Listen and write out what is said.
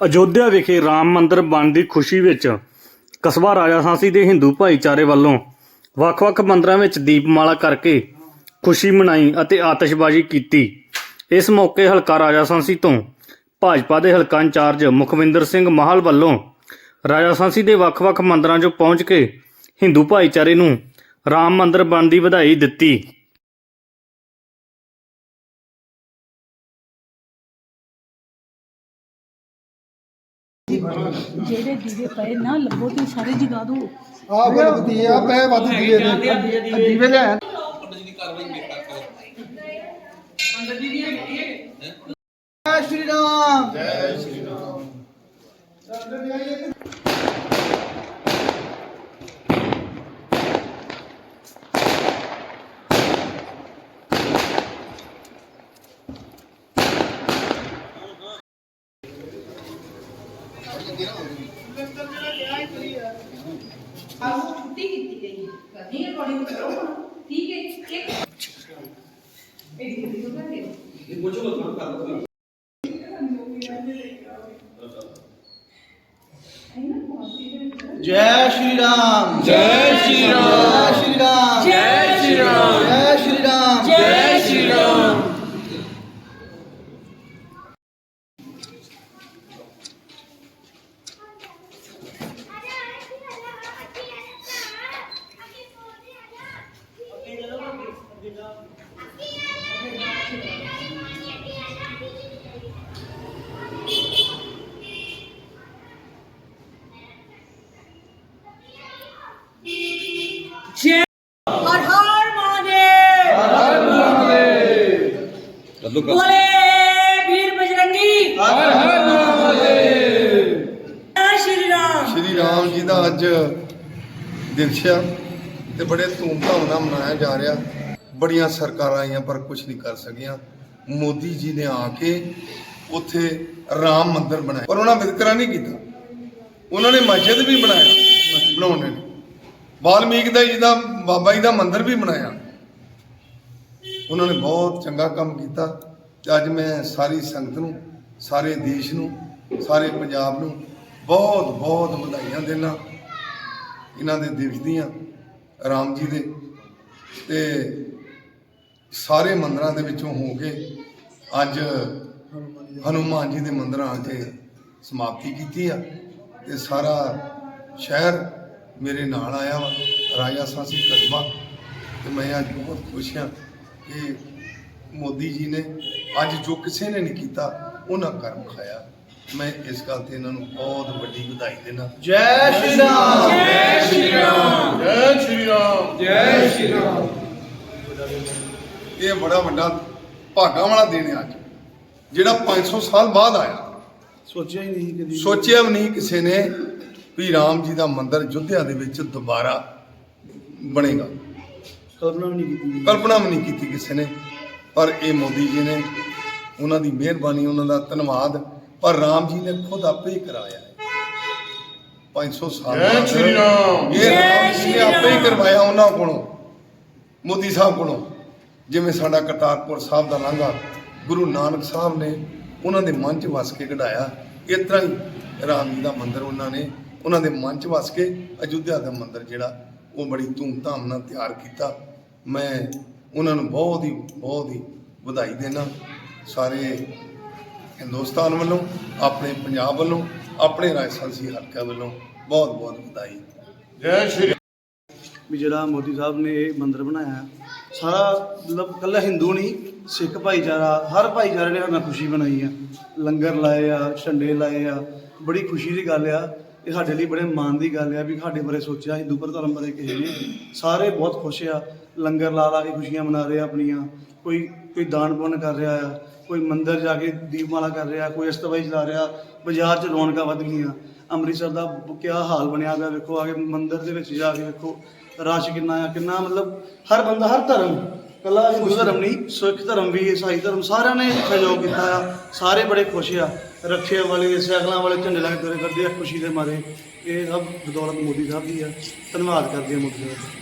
ਅਯੋਧਿਆ ਵਿਖੇ ਰਾਮ ਮੰਦਿਰ ਬਣਨ ਦੀ ਖੁਸ਼ੀ ਵਿੱਚ ਕਸਬਾ ਰਾਜਾ ਸਾਂਸੀ ਦੇ ਹਿੰਦੂ ਭਾਈਚਾਰੇ ਵੱਲੋਂ ਵੱਖ-ਵੱਖ ਮੰਦਰਾਂ ਵਿੱਚ ਦੀਪਮਾਲਾ ਕਰਕੇ ਖੁਸ਼ੀ ਮਨਾਈ ਅਤੇ ਆਤਿਸ਼ਬਾਜ਼ੀ ਕੀਤੀ। ਇਸ ਮੌਕੇ ਹਲਕਾ ਰਾਜਾ ਸਾਂਸੀ ਤੋਂ ਭਾਜਪਾ ਦੇ ਹਲਕਾ ਇੰਚਾਰਜ ਮੁਖਵਿੰਦਰ ਸਿੰਘ ਮਾਹਲ ਵੱਲੋਂ ਰਾਜਾ ਸਾਂਸੀ ਦੇ ਵੱਖ-ਵੱਖ ਮੰਦਰਾਂ 'ਚ ਪਹੁੰਚ ਕੇ ਹਿੰਦੂ ਭਾਈਚਾਰੇ ਨੂੰ ਰਾਮ ਮੰਦਿਰ ਬਣਨ ਦੀ ਵਧਾਈ ਦਿੱਤੀ। ਜਿਹੜੇ ਦੀਵੇ ਪਏ ਨਾ ਲੱਭੋ ਤੇ ਸਾਰੇ ਜਗਾ ਦੋ ਆ ਬਲਬਤੀ ਆ ਪੈ ਵੱਧ ਦੀਏ ਨੇ ਦੀਵੇ ਲੈ ਜੈ ਸ਼੍ਰੀ ਰਾਮ। ਜੈ ਸ਼੍ਰੀ ਰਾਮ। ਛੁੱਟੀ ਕੀਤੀ ਗਈ ਹੈ। ਕਰਨੀ ਹੈ ਰਿਕਾਰਡਿੰਗ ਕਰੋ ਹੁਣ। ਠੀਕ ਹੈ? ਇੱਕ ਇਹ ਵੀਡੀਓ ਕਰ ਦਿਓ ਜੈ ਸ਼੍ਰੀ ਰਾਮ। ਜੈ ਸ਼੍ਰੀ ਰਾਮ। ਜੈ ਸ਼੍ਰੀ ਰਾਮ ਜੈ ਸ਼੍ਰੀ ਰਾਮ ਜੈ ਸ਼੍ਰੀ ਰਾਮ ਹਰ ਹਰ ਮਹਾਦੇਵ ਬੋਲੇ ਵੀਰ ਬਜਰੰਗੀ। ਹਰ ਹਰ ਮਹਾਦੇਵ। ਜੈ ਸ਼੍ਰੀ ਰਾਮ। ਸ਼੍ਰੀ ਰਾਮ ਜੀ ਦਾ ਅੱਜ ਦਿਵਸ ਆ ਤੇ ਬੜੇ ਧੂਮਧਾਮ ਨਾਲ ਮਨਾਇਆ ਜਾ ਰਿਹਾ। ਬੜੀਆਂ ਸਰਕਾਰਾਂ ਆਈਆਂ ਪਰ ਕੁਝ ਨਹੀਂ ਕਰ ਸਕੀਆਂ। ਮੋਦੀ ਜੀ ਨੇ ਆ ਕੇ ਉੱਥੇ ਰਾਮ ਮੰਦਿਰ ਬਣਾਇਆ। ਪਰ ਉਹਨਾਂ ਵਿਤਕਰਾ ਨਹੀਂ ਕੀਤਾ। ਉਹਨਾਂ ਨੇ ਮਸਜਿਦ ਵੀ ਬਣਾਇਆ। ਬਣਾਉਣੇ ਵਾਲਮੀਕ ਦਾ ਜੀ ਦਾ ਬਾਬਾ ਜੀ ਦਾ ਮੰਦਿਰ ਵੀ ਬਣਾਇਆ। ਉਹਨਾਂ ਨੇ ਬਹੁਤ ਚੰਗਾ ਕੰਮ ਕੀਤਾ। ਤੇ ਅੱਜ ਮੈਂ ਸਾਰੀ ਸੰਗਤ ਨੂੰ, ਸਾਰੇ ਦੇਸ਼ ਨੂੰ, ਸਾਰੇ ਪੰਜਾਬ ਨੂੰ ਬਹੁਤ ਬਹੁਤ ਵਧਾਈਆਂ ਦੇਣਾ ਇਹਨਾਂ ਦੇ ਦਿਵਸ ਦੀਆਂ, ਰਾਮ ਜੀ ਦੇ। ਤੇ ਸਾਰੇ ਮੰਦਰਾਂ ਦੇ ਵਿੱਚੋਂ ਹੋ ਕੇ ਅੱਜ ਹਨੂਮਾਨ ਜੀ ਦੇ ਮੰਦਰਾਂ ਆ ਕੇ ਸਮਾਪਤੀ ਕੀਤੀ ਆ। ਤੇ ਸਾਰਾ ਸ਼ਹਿਰ ਮੇਰੇ ਨਾਲ ਆਇਆ ਵਾ, ਰਾਜਾ ਸਾਸੀ ਕਸਬਾ ਤੇ ਮੈਂ ਅੱਜ ਬਹੁਤ ਖੁਸ਼ ਹਾਂ। ਕਿ ਮੋਦੀ ਜੀ ਨੇ ਅੱਜ ਜੋ ਕਿਸੇ ਨੇ ਨਹੀਂ ਕੀਤਾ ਉਹਨਾਂ ਕਰਮ ਖਾਇਆ। ਮੈਂ ਇਸ ਗੱਲ ਤੇ ਇਹਨਾਂ ਨੂੰ ਬਹੁਤ ਵੱਡੀ ਵਧਾਈ ਦੇਣਾ ਜੈ ਸ਼੍ਰੀ ਰਾਮ। ਜੈ ਸ਼੍ਰੀ ਰਾਮ। ਜੈ ਸ਼੍ਰੀ ਰਾਮ। ਜੈ ਸ਼੍ਰੀ ਰਾਮ ਇਹ ਬੜਾ ਵੱਡਾ ਭਾਗਾਂ ਵਾਲਾ ਦਿਨ ਹੈ ਅੱਜ ਜਿਹੜਾ 500 ਸਾਲ ਬਾਅਦ ਆਇਆ। ਸੋਚਿਆ ਹੀ ਨਹੀਂ ਕਦੀ। ਸੋਚਿਆ ਵੀ ਨਹੀਂ ਕਿਸੇ ਨੇ ਵੀ ਰਾਮ ਜੀ ਦਾ ਮੰਦਿਰ ਅਯੁੱਧਿਆ ਦੇ ਵਿੱਚ ਦੁਬਾਰਾ ਬਣੇਗਾ। ਕਲਪਨਾ ਵੀ ਨਹੀਂ ਕੀਤੀ। ਕਲਪਨਾ ਵੀ ਨਹੀਂ ਕੀਤੀ ਕਿਸੇ ਨੇ। ਪਰ ਇਹ ਮੋਦੀ ਜੀ ਨੇ ਉਹਨਾਂ ਦੀ ਮਿਹਰਬਾਨੀ ਉਹਨਾਂ ਦਾ ਧੰਨਵਾਦ ਪਰ ਰਾਮ ਜੀ ਨੇ ਖੁਦ ਆਪੇ ਹੀ ਕਰਾਇਆ। ਹੈ 500 ਸਾਲ ਜੈ ਸ਼੍ਰੀ ਰਾਮ। ਇਹ ਰਾਮ ਜੀ ਨੇ ਆਪੇ ਹੀ ਕਰਵਾਇਆ ਉਹਨਾਂ ਕੋਲੋਂ ਮੋਦੀ ਸਾਹਿਬ ਕੋਲੋਂ। ਜਿਵੇਂ ਸਾਡਾ ਕਰਤਾਰਪੁਰ ਸਾਹਿਬ ਦਾ ਲਾਂਘਾ ਗੁਰੂ ਨਾਨਕ ਸਾਹਿਬ ਨੇ ਉਹਨਾਂ ਦੇ ਮਨ 'ਚ ਵਸ ਕੇ ਕਢਾਇਆ ਇਸ ਤਰ੍ਹਾਂ ਹੀ ਰਾਮ ਜੀ ਦਾ ਮੰਦਿਰ ਉਹਨਾਂ ਨੇ ਉਹਨਾਂ ਦੇ ਮਨ 'ਚ ਵਸ ਕੇ ਅਯੁੱਧਿਆ ਦਾ ਮੰਦਿਰ ਜਿਹੜਾ ਉਹ ਬੜੀ ਧੂਮਧਾਮ ਨਾਲ ਤਿਆਰ ਕੀਤਾ। ਮੈਂ ਉਹਨਾਂ ਨੂੰ ਬਹੁਤ ਹੀ ਬਹੁਤ ਹੀ ਵਧਾਈ ਦੇਣਾ ਸਾਰੇ ਹਿੰਦੁਸਤਾਨ ਵੱਲੋਂ ਆਪਣੇ ਪੰਜਾਬ ਵੱਲੋਂ ਆਪਣੇ ਰਾਜਸਥਾਨੀ ਹਲਕਾ ਵੱਲੋਂ ਬਹੁਤ ਬਹੁਤ ਵਧਾਈ। ਵੀ ਜਿਹੜਾ ਮੋਦੀ ਸਾਹਿਬ ਨੇ ਇਹ ਮੰਦਿਰ ਬਣਾਇਆ ਸਾਰਾ ਮਤਲਬ ਕੱਲਾ ਹਿੰਦੂ ਨਹੀਂ ਸਿੱਖ ਭਾਈਚਾਰਾ ਹਰ ਭਾਈਚਾਰੇ ਨੇ ਹਰਨਾ ਖੁਸ਼ੀ ਬਣਾਈ ਆ। ਲੰਗਰ ਲਾਏ ਆ ਝੰਡੇ ਲਾਏ ਆ ਬੜੀ ਖੁਸ਼ੀ ਦੀ ਗੱਲ ਆ। ਇਹ ਸਾਡੇ ਲਈ ਬੜੇ ਮਾਣ ਦੀ ਗੱਲ ਆ ਵੀ ਸਾਡੇ ਬਾਰੇ ਸੋਚਿਆ ਹਿੰਦੂ ਪਰ ਧਰਮ ਬਾਰੇ ਕਿਸੇ ਨੇ। ਸਾਰੇ ਬਹੁਤ ਖੁਸ਼ ਆ। ਲੰਗਰ ਲਾ ਲਾ ਕੇ ਖੁਸ਼ੀਆਂ ਮਨਾ ਰਹੇ ਆਪਣੀਆਂ। ਕੋਈ ਕੋਈ ਦਾਨ ਪੁੰਨ ਕਰ ਰਿਹਾ ਆ ਕੋਈ ਮੰਦਿਰ ਜਾ ਕੇ ਦੀਪਮਾਲਾ ਕਰ ਰਿਹਾ ਕੋਈ ਅਸਤਵਾਈ ਚਲਾ ਰਿਹਾ ਬਾਜ਼ਾਰ 'ਚ ਰੌਣਕਾਂ ਵੱਧ ਗਈਆਂ। ਅੰਮ੍ਰਿਤਸਰ ਦਾ ਕਿਆ ਹਾਲ ਬਣਿਆ ਪਿਆ ਵੇਖੋ ਆ ਕੇ ਮੰਦਿਰ ਦੇ ਵਿੱਚ ਜਾ ਕੇ ਵੇਖੋ ਰਸ਼ ਕਿੰਨਾ ਆ ਕਿੰਨਾ ਮਤਲਬ ਹਰ ਬੰਦਾ ਹਰ ਧਰਮ ਕੱਲਾ ਹਿੰਦੂ ਧਰਮ ਨਹੀਂ ਸਿੱਖ ਧਰਮ ਵੀ ਈਸਾਈ ਧਰਮ ਸਾਰਿਆਂ ਨੇ ਸਹਿਯੋਗ ਕੀਤਾ ਆ। ਸਾਰੇ ਬੜੇ ਖੁਸ਼ ਆ। ਰੱਖਿਆ ਵਾਲੇ ਸਾਈਕਲਾਂ ਵਾਲੇ ਝੰਡੇ ਲਾ ਕੇ ਤੁਰੇ ਫਿਰਦੇ ਆ ਖੁਸ਼ੀ ਦੇ ਮਾਰੇ। ਇਹ ਸਭ ਬਦੌਲਤ ਮੋਦੀ ਸਾਹਿਬ ਦੀ ਆ। ਧੰਨਵਾਦ ਕਰਦੇ ਆ ਮੋਦੀ ਸਾਹਿਬ।